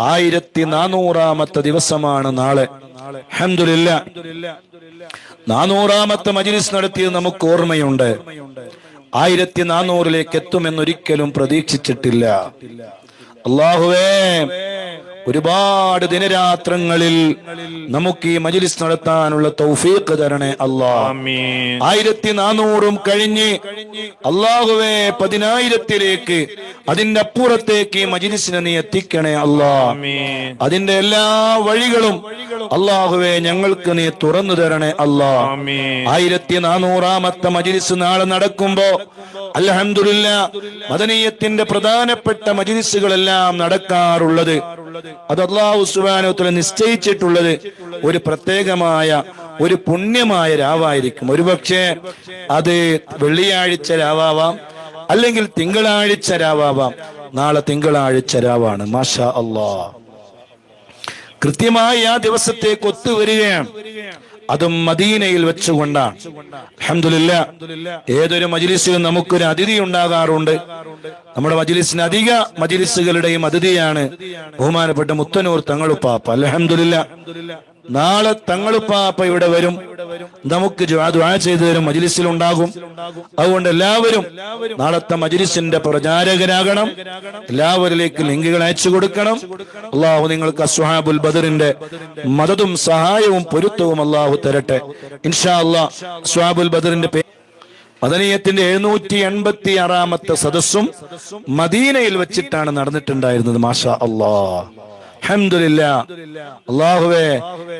ആയിരത്തി നാനൂറാമത്തെ ദിവസമാണ് നാളെ. അഹമ്മദില്ല നാനൂറാമത്തെ മജിലിസ് നടത്തിയത് നമുക്ക് ഓർമ്മയുണ്ട്. ആയിരത്തി നാനൂറിലേക്ക് എത്തുമെന്നൊരിക്കലും പ്രതീക്ഷിച്ചിട്ടില്ല. അള്ളാഹുവേ ഒരുപാട് ദിനരാത്രങ്ങളിൽ നമുക്ക് ഈ മജിലിസ് നടത്താനുള്ള തൗഫീഖ് തരണേ അള്ളാഹ് ആയിരത്തി നാനൂറും കഴിഞ്ഞ് അള്ളാഹുവേ പതിനായിരത്തിലേക്ക് അതിന്റെ അപ്പുറത്തേക്ക് ഈ മജിലിസിനെ നീ എത്തിക്കണേ അല്ലാ. അതിന്റെ എല്ലാ വഴികളും അള്ളാഹുവെ ഞങ്ങൾക്ക് നീ തുറന്നു തരണേ അല്ലാ. ആയിരത്തി നാനൂറാമത്തെ മജിലിസ് നാളെ നടക്കുമ്പോ അൽഹംദുലില്ല മദനീയത്തിന്റെ പ്രധാനപ്പെട്ട മജിലിസുകളെല്ലാം നടക്കാറുള്ളത്. അത് അള്ളാഹു സുബാനോത്തിൽ നിശ്ചയിച്ചിട്ടുള്ളത് ഒരു പ്രത്യേകമായ ഒരു പുണ്യമായ രാവായിരിക്കും. ഒരുപക്ഷെ അത് വെള്ളിയാഴ്ച രാവാവാം അല്ലെങ്കിൽ തിങ്കളാഴ്ച രാവാവാം നാളെ തിങ്കളാഴ്ച രാവാണ് മാഷാ അള്ളാ. കൃത്യമായി ആ ദിവസത്തേക്ക് ഒത്തുവരികയാണ്. അതും മദീനയിൽ വെച്ചുകൊണ്ടാണ്. അഹമ്മദില്ല ഏതൊരു മജിലിസിലും നമുക്കൊരു അതിഥി ഉണ്ടാകാറുണ്ട്. നമ്മുടെ മജിലിസിന് അധിക മജിലിസുകളുടെയും അതിഥിയാണ് ബഹുമാനപ്പെട്ട മുത്തനൂർ തങ്ങളുപ്പാപ്പ. അലഹമില്ല നാളെ തങ്ങളുപ്പാപ്പ ഇവിടെ വരും. നമുക്ക് ദുആ ചെയ്തു തരും. മജിലിസിൽ ഉണ്ടാകും അതുകൊണ്ട് എല്ലാവരും നാളത്തെ മജിലിസിന്റെ പ്രചാരകരാകണം. എല്ലാവരിലേക്ക് ലിങ്കുകൾ അയച്ചു കൊടുക്കണം. അള്ളാഹു നിങ്ങൾക്ക് അസ്ഹാബുൽ ബദറിന്റെ മതതും സഹായവും പൊരുത്തവും അള്ളാഹു തരട്ടെ. ഇൻഷാ അള്ളാഹ് അസ്ഹാബുൽ ബദറിന്റെ മദനീയത്തിന്റെ എഴുന്നൂറ്റി എൺപത്തി ആറാമത്തെ സദസ്സും മദീനയിൽ വെച്ചിട്ടാണ് നടന്നിട്ടുണ്ടായിരുന്നത്. മാഷാ അള്ളാ. അള്ളാഹുവേ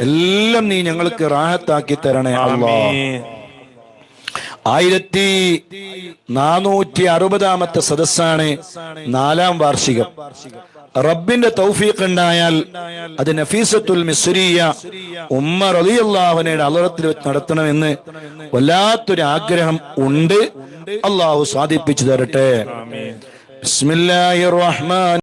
എല്ലാം നീ ഞങ്ങൾക്ക് റാഹത്താക്കി തരണേ അള്ളാ. ആയിരത്തി നാനൂറ്റി അറുപതാമത്തെ സദസ്സാണ് നാലാം വാർഷികം. റബ്ബിന്റെ തൗഫീഖ് ഉണ്ടായാൽ അത് നഫീസത്തുൽ മിസ്രിയ ഉമ്മ അള്ളാഹുനയുടെ അലറത്തിൽ വെച്ച് നടത്തണമെന്ന് വല്ലാത്തൊരു ആഗ്രഹം ഉണ്ട്. അള്ളാഹു സാധിപ്പിച്ചു തരട്ടെ. ബിസ്മില്ലാഹിർ റഹ്മാൻ